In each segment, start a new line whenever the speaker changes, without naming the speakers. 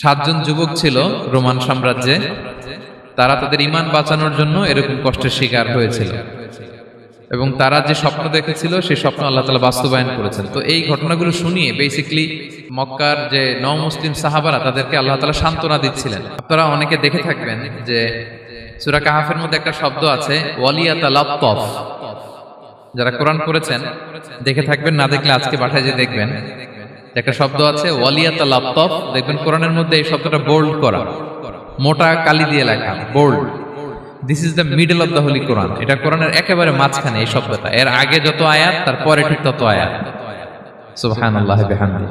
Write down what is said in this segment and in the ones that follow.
সাতজন যুবক ছিল রোমান সাম্রাজ্যে। তারা তাদের ইমান বাঁচানোর জন্য এরকম কষ্টের শিকার হয়েছিল। এবং তারা যে স্বপ্ন দেখেছিল, সেই স্বপ্ন আল্লাহ তালা বাস্তবায়ন করেছেন। তো এই ঘটনাগুলো শুনিয়ে বেসিকলি মক্কার যে ন মুসলিম সাহাবারা, তাদেরকে আল্লাহ তালা সান্ত্বনা দিচ্ছিলেন। আপনারা অনেকে দেখে থাকবেন যে সুরা কাহাফের মধ্যে একটা শব্দ আছে, ওয়ালিয়াতা লাপ্তফ যারা কোরআন করেছেন দেখে থাকবেন, না দেখলে আজকে বাসায় যে দেখবেন। একটা শব্দ আছে, ওয়ালিয়াতা লাপ্তফ দেখবেন কোরআনের মধ্যে এই শব্দটা বোল্ড করা। মোটা কালি দিয়ে লেখা bold this is the middle of the holy Quran এটা কোরআনের একেবারে মাঝখানে এই শব্দটা। এর আগে যত আয়াত তারপরে ঠিক তত আয়াত। সুবহানাল্লাহ বিহামদি।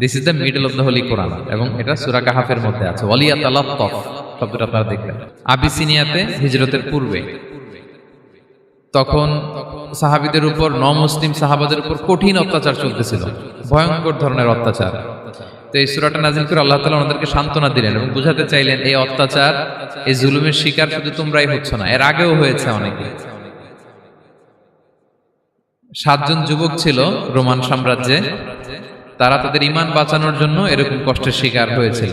This is the middle of the holy Quran এবং এটা সূরা কাহাফের মধ্যে আছে। ওয়ালিয়াত লাত্তফ শব্দটা আপনারা দেখবেন। আবিসিনিয়াতে হিজরতের পূর্বে। তখন সাহাবিদের উপর ন মুসলিম সাহাবাদের উপর কঠিন অত্যাচার চলতেছিল, ভয়ঙ্কর ধরনের অত্যাচার। তো এই সুরাটা নাজিল করে আল্লাহ তালা ওনাদেরকে সান্ত্বনা দিলেন এবং বুঝাতে চাইলেন, এই অত্যাচার, এই জুলুমের শিকার শুধু তোমরাই হচ্ছ না, এর আগেও হয়েছে অনেকে। সাতজন যুবক ছিল রোমান সাম্রাজ্যে, তারা তাদের ইমান বাঁচানোর জন্য এরকম কষ্টের শিকার হয়েছিল।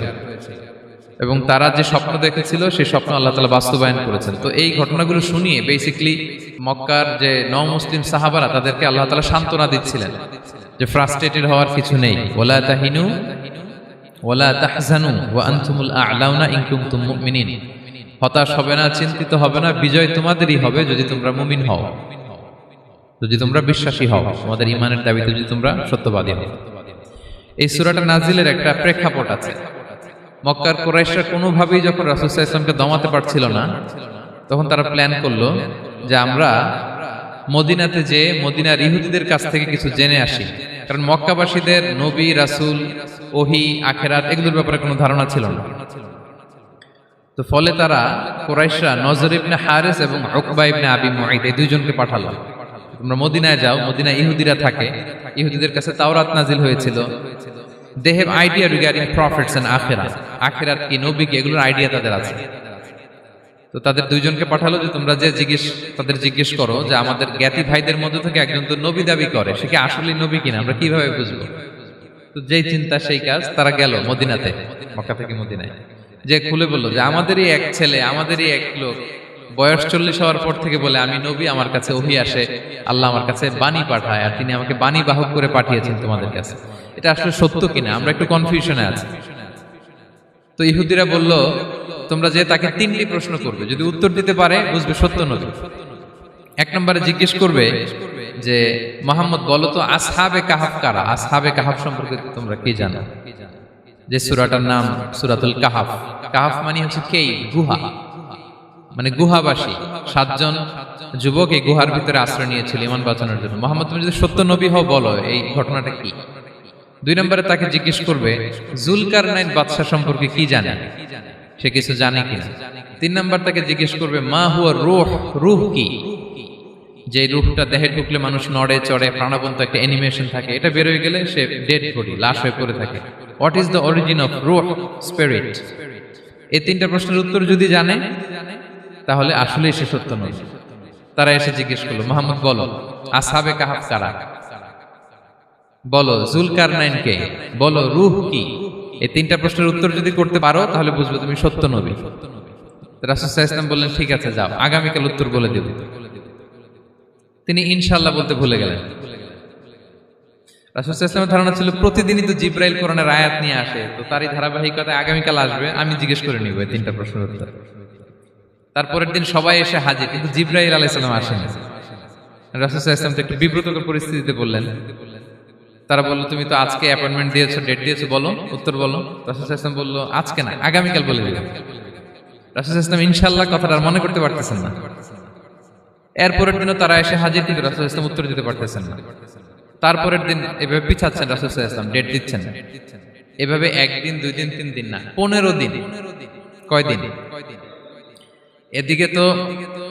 এবং তারা যে স্বপ্ন দেখেছিল সেই স্বপ্ন আল্লাহ তালা বাস্তবায়ন করেছেন। তো এই ঘটনাগুলো শুনিয়ে বেসিকলি মক্কার যে ন মুসলিম সাহাবারা তাদেরকে আল্লাহ তালা সান্ত্বনা দিচ্ছিলেন যে ফ্রাস্ট্রেটেড হওয়ার কিছু নেই। ওলা তাহিনু ওলা তাহজানু ওয়া আনতুমুল আ'লাউনা ইন কুনতুম মুমিনিন। হতাশ হবে না চিন্তিত হবে না বিজয় তোমাদেরই হবে যদি তোমরা মুমিন হও। যদি তোমরা বিশ্বাসী হও তোমাদের ইমানের দাবিতে যদি তোমরা সত্যবাদী হও। এই সুরাটা নাজিলের একটা প্রেক্ষাপট আছে। মক্কার কোরাইশরা কোনোভাবেই যখন সাল্লাল্লাহু দমাতে পারছিল না, তখন তারা প্ল্যান করল যে আমরা মদিনাতে যে মদিনার ইহুদিদের কাছ থেকে কিছু জেনে আসি। কারণ মক্কাবাসীদের নবী, রাসূল, ওহি, আখেরাত এগুলোর ব্যাপারে কোনো ধারণা ছিল না। তো ফলে তারা কোরাইশরা নজর ইবনে হারেস এবং উকবা ইবনে আবি মুঈদ এই দুইজনকে পাঠালো। তোমরা মদিনায় যাও মদিনা ইহুদিরা থাকে। ইহুদিদের কাছে তাওরাত নাজিল হয়েছিল। They have idea regarding profits and আখেরাত আখেরাত কি, নবী এগুলোর আইডিয়া তাদের আছে। তো তাদের দুইজনকে পাঠালো যে তোমরা যে জিজ্ঞেস, তাদের জিজ্ঞেস করো যে আমাদের জ্ঞাতি ভাইদের মধ্যে থেকে একজন তো নবী দাবি করে, সে কি আসলে নবী কিনা, আমরা কীভাবে বুঝব? তো যেই চিন্তা, সেই কাজ তারা গেল মদিনাতে, মক্কা থেকে মদিনায়। যে খুলে বলল যে আমাদেরই এক ছেলে, আমাদেরই এক লোক, বয়স চল্লিশ হওয়ার পর থেকে বলে, আমি নবী, আমার কাছে ওহি আসে, আল্লাহ আমার কাছে বাণী পাঠায়, আর তিনি আমাকে বাণী বাহক করে পাঠিয়েছেন তোমাদের কাছে। এটা আসলে সত্য কিনা? আমরা একটু কনফিউশনে আছি। তো ইহুদিরা বলল, তোমরা যে তাকে তিনটি প্রশ্ন করবে, যদি উত্তর দিতে পারে, বুঝবে সত্য নবী। এক নম্বরে জিজ্ঞেস করবে যে, মোহাম্মদ, বলো তো আসহাবে কাহাফ কারা? আসহাবে কাহাফ সম্পর্কে তোমরা কি জানো? যে সুরাটার নাম সুরাতুল কাহাফ। কাহাফ মানে হচ্ছে কেই গুহা। মানে গুহাবাসী। সাতজন যুবক এই গুহার ভিতরে আশ্রয় নিয়েছিল ইমান বাঁচানোর জন্য। মোহাম্মদ, তুমি যদি সত্য নবী হও, বলো এই ঘটনাটা কি? দুই নম্বরে তাকে জিজ্ঞেস করবে জুলকার নাইন বাদশাহ সম্পর্কে কি জানে? সে কিছু জানে কিনা। তিন নম্বর তাকে জিজ্ঞেস করবে, মা হুয়া রুহ রুহ কি? যে রুহটা দেহে ঢুকলে মানুষ নড়ে, চড়ে, প্রাণবন্ত একটা অ্যানিমেশন থাকে, এটা বেরোয় গেলে সে ডেড বডি লাশ হয়ে পড়ে থাকে। What is the origin of রুহ স্পিরিট এই তিনটা প্রশ্নের উত্তর যদি জানে, তাহলে আসলেই সে সত্য নয়। তারা এসে জিজ্ঞেস করল, মোহাম্মদ, বলো, আসাবে কাহাব কারা? বলো জুলকার নাইন কে? বলো, রুহ কি? এই তিনটা প্রশ্নের উত্তর যদি করতে পারো, তাহলে বুঝবে তুমি সত্য নবী। ইসলাম বললেন, ঠিক আছে, যাও, আগামীকাল উত্তর বলে তিনি ইনশাল্লাহ বলতে ভুলে গেলেন। ধারণা ছিল, প্রতিদিনই তো জিব্রাইল কোরআনের আয়াত নিয়ে আসে। তো তারই ধারাবাহিকতায় আগামীকাল আসবে, আমি জিজ্ঞেস করে নিব এই তিনটা প্রশ্নের উত্তর। তারপরের দিন সবাই এসে হাজির, কিন্তু জিব্রাইল আলাইসালাম আসেন। ইসলাম তো একটু বিব্রতকর পরিস্থিতিতে বললেন। তারা বলল, তুমি তো আজকে অ্যাপয়েন্টমেন্ট দিয়েছ ডেট দিয়েছ, বলো, উত্তর বলো। রাসুল ইসলাম বলল, আজকে না, আগামীকাল বলে দিলাম। রাসুল ইসলাম ইনশাল্লাহ কথাটা মনে করতে পারতেছেন না। এরপরের দিনও তারা এসে হাজির কিন্তু রাসুল ইসলাম উত্তর দিতে পারতেছেন না। তারপরের দিন এভাবে পিছাচ্ছেন রাসুল ইসলাম ডেট দিচ্ছেন এভাবে একদিন দুই দিন তিন দিন না, পনেরো দিন। কয়দিন এদিকে তো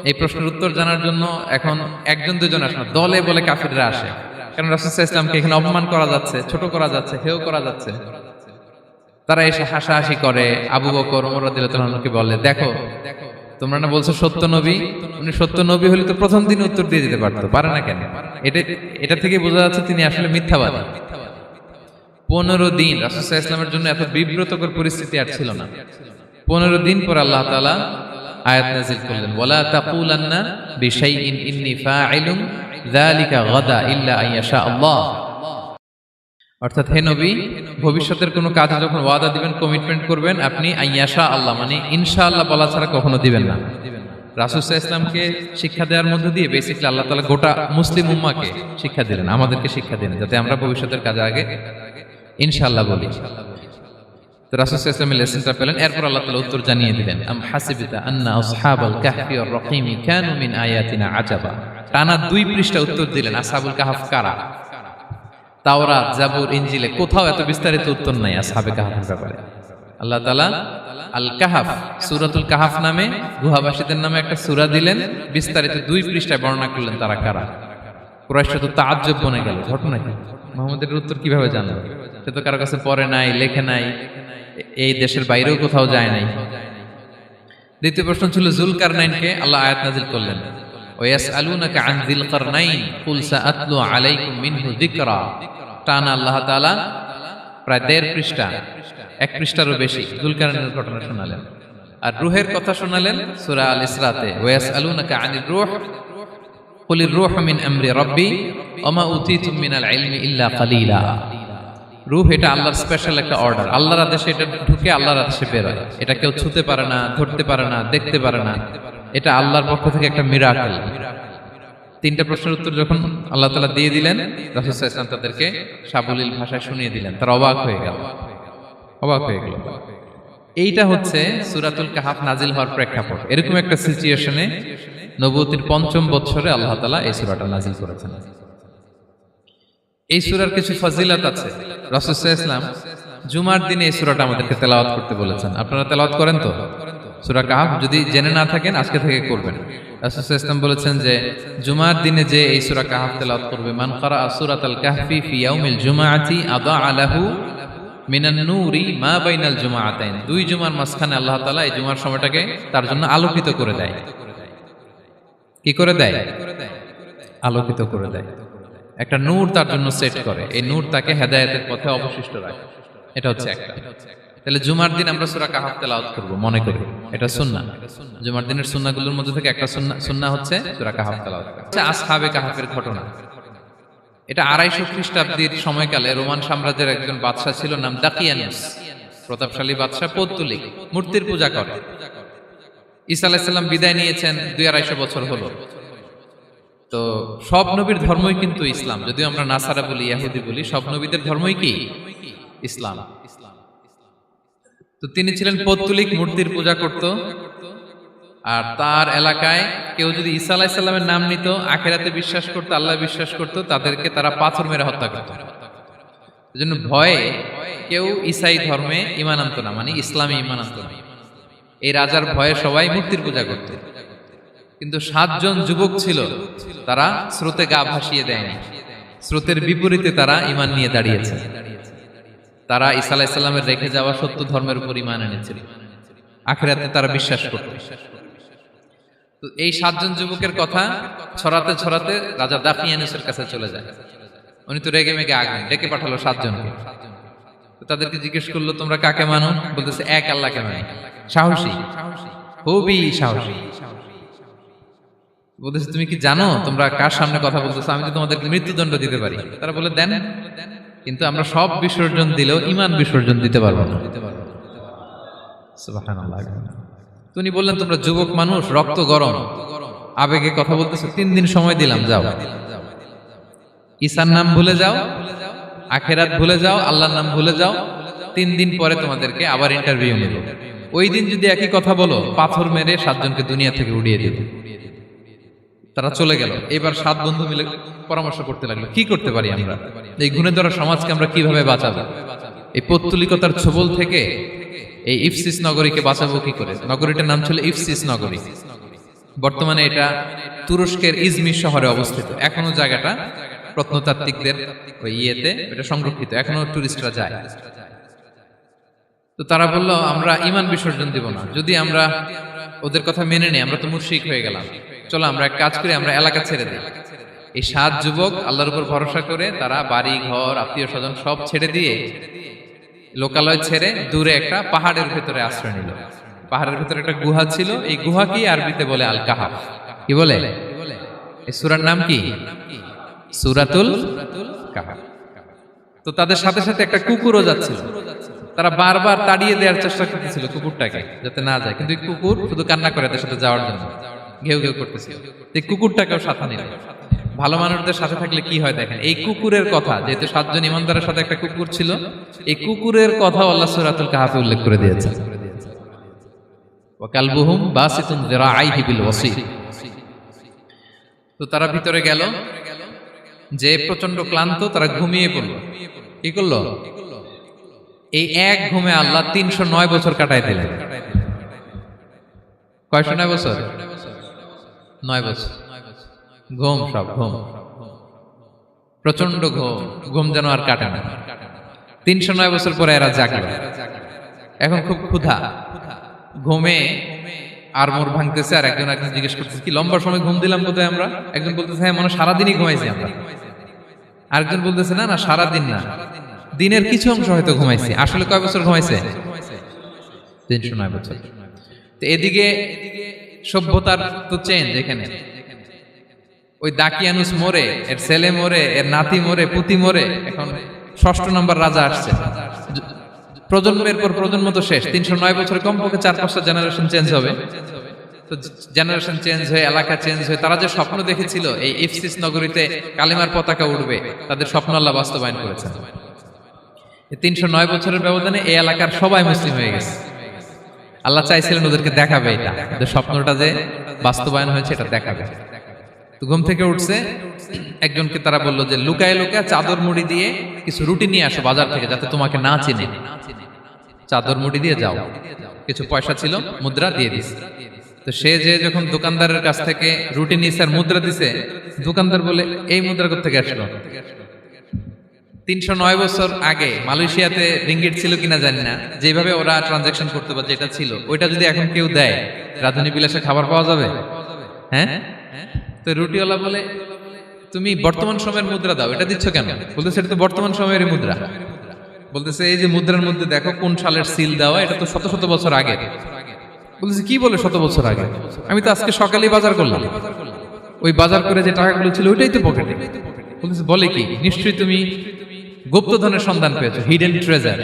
এই প্রশ্নের উত্তর জানার জন্য এখন একজন, দুজন আসে দলে বলে কাফিররা আসে। কারণ রাসুল ইসলামকে এখানে অপমান করা যাচ্ছে, ছোট করা যাচ্ছে, হেও করা যাচ্ছে। তারা এসে হাসাহাসি করে, আবু বকর ওমরকে বলে, দেখো, তোমরা না বলছো সত্য নবী? উনি সত্য নবী হলে তো প্রথম দিন উত্তর দিয়ে দিতে পারতো, পারে না কেন? এটা এটা থেকে বোঝা যাচ্ছে তিনি আসলে মিথ্যাবাদী। পনেরো দিন রাসুসাহ ইসলামের জন্য এত বিব্রতকর পরিস্থিতি আর ছিল না। পনেরো দিন পর আল্লাহ তালা আয়াত নাজিল করলেন, ওয়ালা তাকুলান্না বিশাইইন ইন্নী ফাইলুম অর্থাৎ হে নবী, ভবিষ্যতের কোনো কাজে যখন ওয়াদা দিবেন কমিটমেন্ট করবেন, আপনি আইয়াশা আল্লাহ মানে ইনশা আল্লাহ বলা ছাড়া কখনো দিবেন না। রাসুসা ইসলামকে শিক্ষা দেওয়ার মধ্যে দিয়ে বেসিকলি আল্লাহ তালা গোটা মুসলিম উম্মাকে শিক্ষা দিলেন, আমাদেরকে শিক্ষা দিলেন, যাতে আমরা ভবিষ্যতের কাজে আগে ইনশাআল্লাহ বলি। পেলেন এরপর উত্তর জানিয়ে দিলেন, আম মিন আয়াতিনা আজাবা। টানা দুই উত্তর দিলেন কাহাফ কারা? জাবুর ইঞ্জিলে কোথাও এত বিস্তারিত উত্তর নাই আল্লাহ তালা সুরাতুল কাহাফ নামে, গুহাবাসীদের নামে একটা সুরা দিলেন, বিস্তারিত দুই পৃষ্ঠায় বর্ণনা করলেন তারা কারা। কুরাইশটা তো তাজ্জব বনে গেল, ঘটনা কি? মোহাম্মদের উত্তর কীভাবে জানলো সে তো কারও কাছে পড়ে নাই, লেখে নাই, এই দেশের বাইরেও কোথাও যায় নাই। দ্বিতীয় প্রশ্ন ছিল জুলকার নাইনকে আল্লাহ আয়াত নাজিল করলেন। ওয়াসআলুনাকা আন যিল কারনাইন কুল সাআতলু আলাইকুম মিনহু যিকরা। টানা আল্লাহ তাআলা প্রায় দেড় পৃষ্ঠা, এক পৃষ্ঠারও বেশি জুলকারনাইনের ঘটনা শোনালেন। আর রুহের কথা শোনালেন সূরা আল ইসরাতে, ওয়াসআলুনাকা আনির রূহ কুলির রূহ কালিলা। রূহ এটা আল্লাহর স্পেশাল একটা অর্ডার আল্লাহর আদেশে এটা ঢুকে বেরোয়। এটা কেউ পারে না, ধরতে পারে না, দেখতে পারে না। এটা আল্লাহর পক্ষ থেকে একটা তিনটা প্রশ্নের উত্তর যখন আল্লাহ তালা দিয়ে দিলেন ইসলাম তাদেরকে সাবলীল ভাষায় শুনিয়ে দিলেন। তারা অবাক হয়ে গেল। অবাক হয়ে গেল। এইটা হচ্ছে সুরাতুল কাহাফ নাজিল হওয়ার প্রেক্ষাপট। এরকম একটা সিচুয়েশনে নবতির পঞ্চম বৎসরে আল্লাহ তালা এই সুরাটা নাজিল করেছেন। এই সুরার কিছু ফজিলত আছে। রসুসা জুমার দিনে এই সুরাটা আমাদেরকে তেলাওয়াত করতে বলেছেন। আপনারা তেলাওয়াত করেন তো? সুরা কাহাফ যদি জেনে না থাকেন, আজকে থেকে করবেন। রাসুসা বলেছেন যে, জুমার দিনে যে এই সুরা কাহাফ তেলাওয়াত করবে, মান কারা সুরাত আল কাহফি ফি ইয়াউমিল জুমাআতি আদা আলাহু মিনান নূরি মা বাইনাল জুমাআতাইন। দুই জুমার মাঝখানে আল্লাহ তাআলা এই জুমার সময়টাকে তার জন্য আলোকিত করে দেয়। কি করে দেয়? আলোকিত করে দেয়। একটা নূর তার জন্য সেট করে। এই নূর তাকে হেদায়েতের পথে অবশিষ্ট রাখে। এটা হচ্ছে একটা। তাহলে জুমার দিন আমরা সূরা কাহাফ তেলাওয়াত করব, মনে করি। এটা সুন্নাহ। জুমার দিনের সুন্নাহগুলোর মধ্যে থেকে একটা সুন্নাহ সুন্নাহ হচ্ছে সূরা কাহাফ তেলাওয়াত আচ্ছা আসহাবে কাহাফের ঘটনা। এটা আড়াইশো খ্রিস্টাব্দীর সময়কালে রোমান সাম্রাজ্যের একজন বাদশাহ ছিল নাম দাকিয়ানুস। প্রতাপশালী বাদশাহ পৌত্তলিক। মূর্তির পূজা করে। ঈসা আলাইসাল্লাম বিদায় নিয়েছেন দুই আড়াইশো বছর হলো। তো সব নবীর ধর্মই কিন্তু ইসলাম। যদিও আমরা নাসারা বলি, ইয়াহুদি বলি, সব নবীদের ধর্মই কি? ইসলাম। তো তিনি ছিলেন পৌত্তলিক, মূর্তির পূজা করত। আর তার এলাকায় কেউ যদি ঈসা আলাইসাল্লামের নাম নিত, আখেরাতে বিশ্বাস করতো, আল্লাহ বিশ্বাস করতো, তাদেরকে তারা পাথর মেরে হত্যা করত। জন্য ভয়ে কেউ ইসাই ধর্মে ইমান আনত না মানে ইসলামে ইমান আনত না। এই রাজার ভয়ে সবাই মূর্তির পূজা করত। কিন্তু সাতজন যুবক ছিল, তারা স্রোতে গা ভাসিয়ে দেয়নি। স্রোতের বিপরীতে তারা ইমান নিয়ে দাঁড়িয়েছে। তারা ঈসা আলাইসাল্লামের রেখে যাওয়া সত্য ধর্মের উপর ইমান এনেছিল আখেরাতে তারা বিশ্বাস করত। তো এই সাতজন যুবকের কথা ছড়াতে ছড়াতে রাজা দাফিয়ানুসের কাছে চলে যায়। উনি তো রেগে মেগে আগে ডেকে পাঠালো সাতজনকে। তাদেরকে জিজ্ঞেস করল, তোমরা কাকে মানো? বলতেছে, এক আল্লাহকে মানে। সাহসী, খুবই সাহসী। বলতেছে, তুমি কি জানো তোমরা কার সামনে কথা বলতেছো? আমি মৃত্যুদণ্ড দিতে পারি। তারা বলে, দেন। কিন্তু আমরা সব বিসর্জন দিলেও ইমান বিসর্জন দিতে পারব না। তুমি বললেন, তোমরা যুবক মানুষ, রক্ত গরম। আবেগে কথা বলতেছো। তিন দিন সময় দিলাম, যাও। ঈসার নাম ভুলে যাও, আখেরাত ভুলে যাও, আল্লাহর নাম ভুলে যাও। তিন দিন পরে তোমাদেরকে আবার ইন্টারভিউ নেব। ওই দিন যদি একই কথা বলো, পাথর মেরে সাতজনকে দুনিয়া থেকে উড়িয়ে দেবে। তারা চলে গেল। এবার সাত বন্ধু মিলে পরামর্শ করতে লাগল, কি করতে পারি আমরা? এই গুণে ধরা সমাজকে আমরা কীভাবে বাঁচাবো? এই পৌত্তলিকতার ছবল থেকে এই ইফসিস নগরীকে বাঁচাবো কি করে? নগরীটার নাম ছিল ইফসিস নগরী। বর্তমানে এটা তুরস্কের ইজমির শহরে অবস্থিত। এখনও জায়গাটা প্রত্নতাত্ত্বিকদের ইয়েতে এটা সংরক্ষিত। এখনও টুরিস্টরা যায়। তো তারা বলল আমরা ইমান বিসর্জন দিব না। যদি আমরা ওদের কথা মেনে নিই আমরা তো মুশরিক হয়ে গেলাম। চলো আমরা এক কাজ করি আমরা এলাকা ছেড়ে দিই। এই সাত যুবক আল্লাহর উপর ভরসা করে তারা বাড়ি ঘর আত্মীয় স্বজন সব ছেড়ে দিয়ে লোকালয় ছেড়ে দূরে একটা পাহাড়ের ভেতরে আশ্রয় নিল। পাহাড়ের ভেতরে একটা গুহা ছিল। এই গুহা কি আরবিতে বলে আল কাহাফ কি বলে? এই সুরার নাম কি? সুরাতুল কাহাফ। তো তাদের সাথে সাথে একটা কুকুরও যাচ্ছিল। তারা বারবার তাড়িয়ে দেওয়ার চেষ্টা করতেছিল কুকুরটাকে, যাতে না যায়। কিন্তু কুকুর শুধু কান্না করে তার সাথে যাওয়ার জন্য। ঘেউ ঘেউ করতেছিল। কুকুরটাকেও সাথে নিল। ভালো মানুষদের সাথে থাকলে কি হয় দেখেন? এই কুকুরের কথা, যেহেতু সাতজন ইমানদারের সাথে একটা কুকুর ছিল, এই কুকুরের কথা আল্লাহ সুরাতুল কাহাফে উল্লেখ করে দিয়েছে। ওয়াকালবুহুম বাসিতুন যিরাআইহি বিল তো তারা ভিতরে গেল। যে প্রচণ্ড ক্লান্ত, তারা ঘুমিয়ে পড়ল। কি করল? এই এক ঘুমে আল্লাহ তিনশো নয় বছর কাটাই দিলেন। কয়শো নয় বছর? নয় বছর। ঘুম সব, ঘুম। প্রচণ্ড ঘুম। ঘুম যেন আর কাটে না। তিনশো নয় বছর পরে এরা জাগলো। এখন খুব ক্ষুধা। ঘুমে আর মোর ভাঙতেছে আর একজন একজন জিজ্ঞেস করতেছে, কি লম্বা সময় ঘুম দিলাম কোথায় আমরা? একজন বলতেছে হ্যাঁ মনে সারাদিনই ঘুমাইছি আমরা। আরেকজন বলতেছে, না না, সারাদিন না। দিনের কিছু অংশ হয়তো ঘুমাইছে। আসলে কয় বছর ঘুমাইছে? তিনশো নয় বছর। তো এদিকে সভ্যতার তো চেঞ্জ এখানে। ওই দাকিয়ানুস মোরে, এর ছেলে মোরে, এর নাতি মোরে, পুতি মোরে, এখন ষষ্ঠ নম্বর রাজা আসছে। প্রজন্মের পর প্রজন্ম তো শেষ। তিনশো নয় বছর কমপক্ষে চার পাঁচটা জেনারেশন চেঞ্জ হবে। তো জেনারেশন চেঞ্জ হয়ে, এলাকা চেঞ্জ হয়ে, তারা যে স্বপ্ন দেখেছিল, এই ইফসিস নগরীতে কালিমার পতাকা উঠবে তাদের স্বপ্ন আল্লাহ বাস্তবায়ন করেছেন। তিনশো নয় বছরের ব্যবধানে এই এলাকার সবাই মুসলিম হয়ে গেছে। আল্লাহ চাইছিলেন ওদেরকে দেখাবে এটা। স্বপ্নটা যে বাস্তবায়ন হয়েছে, এটা দেখাবে। ঘুম থেকে উঠছে, একজনকে তারা বলল যে, লুকায় লুকায় চাদর মুড়ি দিয়ে কিছু রুটি নিয়ে আসো বাজার থেকে, যাতে তোমাকে না চিনে। চাদর মুড়ি দিয়ে যাও। কিছু পয়সা ছিল, মুদ্রা দিয়ে দিস তো সে যে যখন দোকানদারের কাছ থেকে রুটি নিয়ে স্যার মুদ্রা দিছে, দোকানদার বলে, এই মুদ্রা থেকে আসলো? তিনশো নয় বছর আগে মালয়েশিয়াতে রিঙ্গিট ছিল কিনা জানি না। যেভাবে ওরা ট্রানজাকশন করতে পারে যেটা ছিল, ওইটা যদি এখন কেউ দেয়, রাধুনী বিলাসে খাবার পাওয়া যাবে? হ্যাঁ? তো রুটিওয়ালা বলে, তুমি বর্তমান সময়ের মুদ্রা দাও। এটা দিচ্ছ কেন? বলতেছে, এটা তো বর্তমান সময়ের মুদ্রা। বলতেছে, এই যে মুদ্রার মধ্যে দেখো, কোন সালের সিল দেওয়া, এটা তো শত শত বছর আগে। বলতেছে, কি বলে শত বছর আগে? আমি তো আজকে সকালেই বাজার করলাম। ওই বাজার করে যে টাকাগুলো ছিল, ওইটাই তো পকেটে। বলতেছে, বলে কি? নিশ্চয়ই তুমি গুপ্তধনের সন্ধান পেয়েছ হিডেন ট্রেজার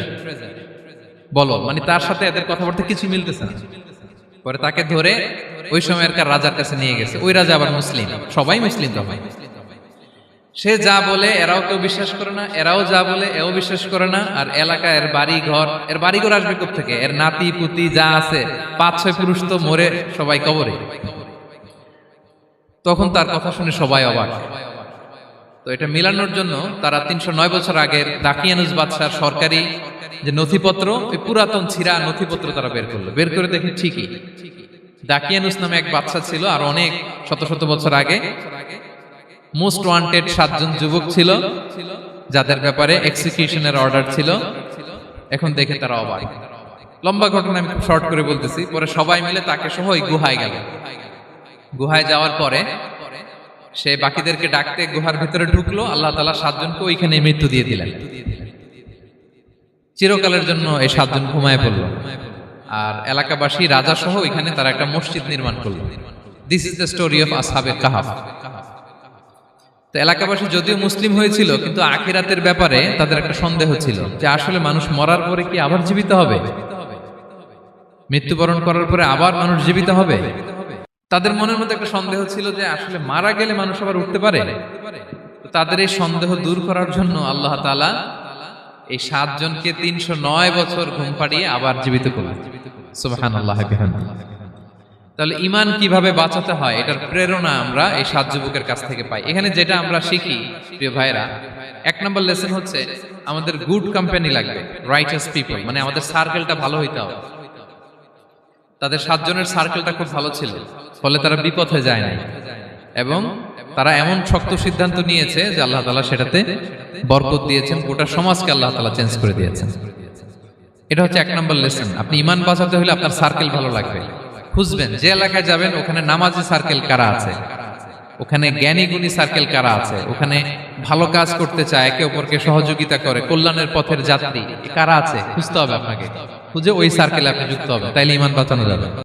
বলো মানে তার সাথে এদের কথাবার্তা কিছু মিলতেছে না। পরে তাকে ধরে ওই সময়কার রাজার কাছে নিয়ে গেছে। ওই রাজা আবার মুসলিম। সবাই মুসলিম তখন সে যা বলে এরাও কেউ বিশ্বাস করে না এরাও যা বলে এও বিশ্বাস করে না। আর এলাকা এর বাড়ি ঘর এর বাড়ি ঘর আসবে থেকে এর নাতি পুতি যা আছে পাঁচ ছয় পুরুষ তো মরে সবাই কবরে। তখন তার কথা শুনে সবাই অবাক। তো এটা মিলানোর জন্য তারা তিনশো নয় বছর আগের দাকিয়ানুস বাদশার সরকারি যে নথিপত্র, ওই পুরাতন ছিঁড়া নথিপত্র তারা বের করল। বের করে দেখে ঠিকই। দাকিয়ানুস নামে এক বাচ্চা ছিল আর অনেক শত শত বছর আগে মোস্ট ওয়ান্টেড সাতজন যুবক ছিল, যাদের ব্যাপারে এক্সিকিউশনের অর্ডার ছিল। এখন দেখে তারা অবাক। লম্বা ঘটনা আমি শর্ট করে বলতেছি, পরে সবাই মিলে তাকে সহ ওই গুহায় গেল। গুহায় যাওয়ার পরে সে বাকিদেরকে ডাকতে গুহার ভিতরে ঢুকলো, আল্লাহ তালা সাতজনকে ওইখানে মৃত্যু দিয়ে দিলেন। চিরকালের জন্য এই সাতজন ঘুমায় পড়ল। আর এলাকাবাসী রাজা সহ ওইখানে তারা একটা মসজিদ নির্মাণ করল। This is the story of আসহাবে কাহাফ তো এলাকাবাসী যদিও মুসলিম হয়েছিল, কিন্তু আখিরাতের ব্যাপারে তাদের একটা সন্দেহ ছিল যে আসলে মানুষ মরার পরে কি আবার জীবিত হবে? মৃত্যুবরণ করার পরে আবার মানুষ জীবিত হবে? তাদের মনের মধ্যে একটা সন্দেহ ছিল যে আসলে মারা গেলে মানুষ আবার উঠতে পারে। তাদের এই সন্দেহ দূর করার জন্য আল্লাহ তালা এই সাতজনকে তিনশো নয় বছর ঘুম পাড়িয়ে আবার জীবিত করলেন। তাহলে ইমান কীভাবে বাঁচাতে হয়, এটার প্রেরণা আমরা এই সাত যুবকের কাছ থেকে পাই। এখানে যেটা আমরা শিখি, প্রিয় ভাইরা এক নম্বর লেসন হচ্ছে আমাদের গুড কোম্পানি লাগবে রাইটার্স পিপল মানে আমাদের সার্কেলটা ভালো হইতে হবে। তাদের সাতজনের সার্কেলটা খুব ভালো ছিল। ফলে তারা বিপথে যায় নাই। এবং তারা এমন শক্ত সিদ্ধান্ত নিয়েছে যে আল্লাহ তালা সেটাতে বরকত দিয়েছেন, গোটা সমাজকে আল্লাহ তালা চেঞ্জ করে দিয়েছেন। এটা হচ্ছে এক নম্বর লেসন আপনি ইমান বাঁচাতে হলে আপনার সার্কেল ভালো লাগবে। খুঁজবেন, যে এলাকায় যাবেন, ওখানে নামাজি সার্কেল কারা আছে? ওখানে জ্ঞানী গুণী সার্কেল কারা আছে? ওখানে ভালো কাজ করতে চায়, একে অপরকে সহযোগিতা করে, কল্যাণের পথের যাত্রী কারা আছে? খুঁজতে হবে আপনাকে। খুঁজে ওই সার্কেলে আপনি যুক্ত হবে তাইলে ইমান বাঁচানো যাবে।